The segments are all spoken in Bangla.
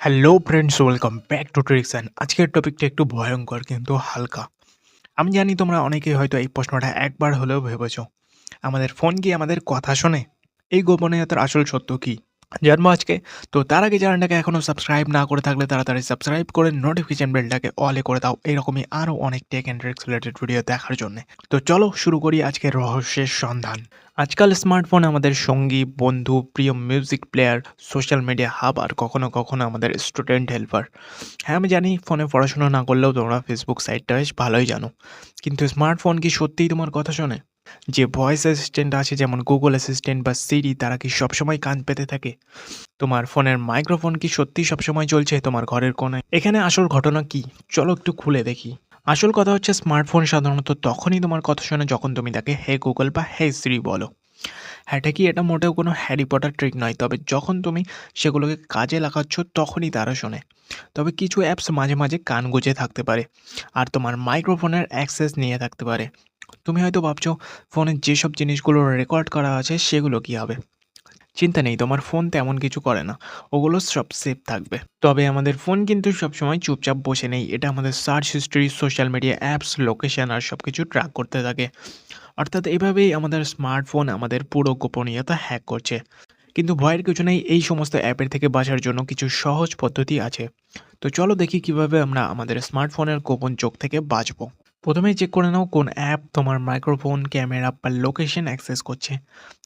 Hello friends welcome back to ট্রিক্সান আজকের টপিকটা একটু ভয়ঙ্কর কিন্তু হালকা। আমি জানি তোমরা অনেকেই হয়তো এই প্রশ্নটা একবার হলেও ভেবেছ। আমাদের ফোন কি আমাদের কথা শোনে? এই গোপনীয়তার আসল সত্য কি? জানব আজকে তো তার আগে চ্যানেলটাকে এখনও সাবস্ক্রাইব না করে থাকলে তাড়াতাড়ি সাবস্ক্রাইব করে নোটিফিকেশন বেলটাকে অলে করে দাও। এরকমই আরও অনেক tech and tricks related video দেখার জন্য। তো চলো শুরু করি আজকে রহস্যের সন্ধান। আজকাল স্মার্টফোন আমাদের সঙ্গী, বন্ধু, প্রিয় music player social media hub আর কখনো কখনো আমাদের স্টুডেন্ট হেল্পার হ্যাঁ আমি জানি ফোনে পড়াশোনা না করলেও তোমরা ফেসবুক সাইটটা বেশ ভালোই জানো। কিন্তু স্মার্টফোন কি সত্যিই তোমার কথা শোনে? যে ভয়েস অ্যাসিস্ট্যান্ট আছে, যেমন গুগল অ্যাসিস্ট্যান্ট বা সিরি তারা কি সবসময় কান পেতে থাকে? তোমার ফোনের মাইক্রোফোন কি সত্যি সবসময় চলছে তোমার ঘরের কোনায় এখানে আসল ঘটনা কি? চলো একটু খুলে দেখি। আসল কথা হচ্ছে স্মার্টফোন সাধারণত তখনই তোমার কথা শোনে যখন তুমি তাকে হে গুগল বা হে সিরি বলো। হ্যাঁ কি? এটা মোটেও কোনো হ্যারি পটার ট্রিক নয়। তবে যখন তুমি সেগুলোকে কাজে লাগাচ্ছ, তখনই তারা শোনে। তবে কিছু অ্যাপস মাঝে মাঝে কান গুজে থাকতে পারে। আর তোমার মাইক্রোফোনের অ্যাক্সেস নিয়ে থাকতে পারে। তুমি হয়তো ভাবছ ফোনের যেসব জিনিসগুলো রেকর্ড করা আছে সেগুলো কি হবে? চিন্তা নেই, তোমার ফোন তেমন কিছু করে না। ওগুলো সব সেফ থাকবে। তবে আমাদের ফোন কিন্তু সবসময় চুপচাপ বসে নেই। এটা আমাদের search history social media apps location আর সব কিছু ট্র্যাক করতে থাকে। অর্থাৎ এভাবেই আমাদের স্মার্টফোন আমাদের পুরো গোপনীয়তা হ্যাক করছে। কিন্তু ভয়ের কিছু নেই, এই সমস্ত অ্যাপের থেকে বাঁচার জন্য কিছু সহজ পদ্ধতি আছে। তো চলো দেখি কীভাবে আমরা আমাদের স্মার্টফোনের গোপন চোখ থেকে বাঁচবো। প্রথমেই চেক করে নাও কোন অ্যাপ তোমার মাইক্রোফোন ক্যামেরা বা লোকেশন অ্যাক্সেস করছে।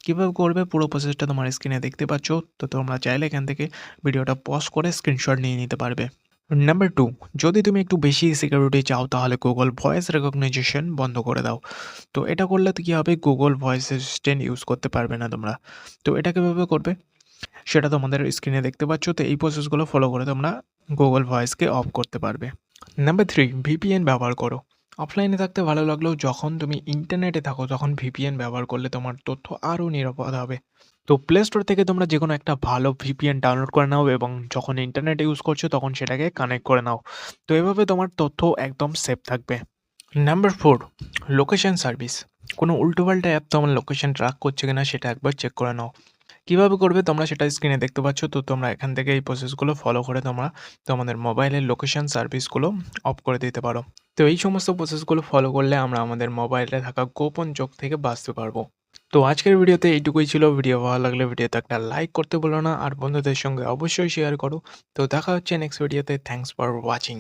কীভাবে করবে? পুরো প্রসেসটা তোমার স্ক্রিনে দেখতে পাচ্ছ। তো তোমরা চাইলে এখান থেকে ভিডিওটা পজ করে স্ক্রিনশট নিয়ে নিতে পারবে। নাম্বার টু যদি তুমি একটু বেশি সিকিউরিটি চাও, তাহলে গুগল ভয়েস রেকগনাইজেশন বন্ধ করে দাও। তো এটা করলে তো কী হবে? গুগল ভয়েস অ্যাসিস্ট্যান্ট ইউজ করতে পারবে না তোমরা। তো এটা কীভাবে করবে? সেটা তোমাদের স্ক্রিনে দেখতে পাচ্ছ। তো এই প্রসেসগুলো ফলো করে তোমরা গুগল ভয়েসকে অফ করতে পারবে। নাম্বার থ্রি ভিপিএন ব্যবহার করো। অফলাইনে থাকতে ভালো লাগলেও যখন তুমি ইন্টারনেটে থাকো, তখন ভিপিএন ব্যবহার করলে তোমার তথ্য আরও নিরাপদ হবে। তো প্লে স্টোর থেকে তোমরা যে কোনো একটা ভালো ভিপিএন ডাউনলোড করে নাও এবং যখন ইন্টারনেট ইউজ করছ, তখন সেটাকে কানেক্ট করে নাও। তো এভাবে তোমার তথ্য একদম সেফ থাকবে। নাম্বার ফোর লোকেশন সার্ভিস কোনো উল্টোপাল্টা অ্যাপ তোমার লোকেশন ট্র্যাক করছে কিনা সেটা একবার চেক করে নাও। কীভাবে করবে তোমরা সেটা স্ক্রিনে দেখতে পাচ্ছ। তো তোমরা এখান থেকে এই প্রসেসগুলো ফলো করে তোমরা তোমাদের মোবাইলের লোকেশন সার্ভিসগুলো অফ করে দিতে পারো। তো এই সমস্ত প্রসেসগুলো ফলো করলে আমরা আমাদের মোবাইলে থাকা গোপন চোখ থেকে বাঁচতে পারব। তো আজকের ভিডিওতে এইটুকুই ছিল। ভিডিও ভালো লাগলে ভিডিওতে একটা লাইক করতে বলো না। আর বন্ধুদের সঙ্গে অবশ্যই শেয়ার করো। তো দেখা হচ্ছে নেক্সট ভিডিওতে থ্যাংকস ফর ওয়াচিং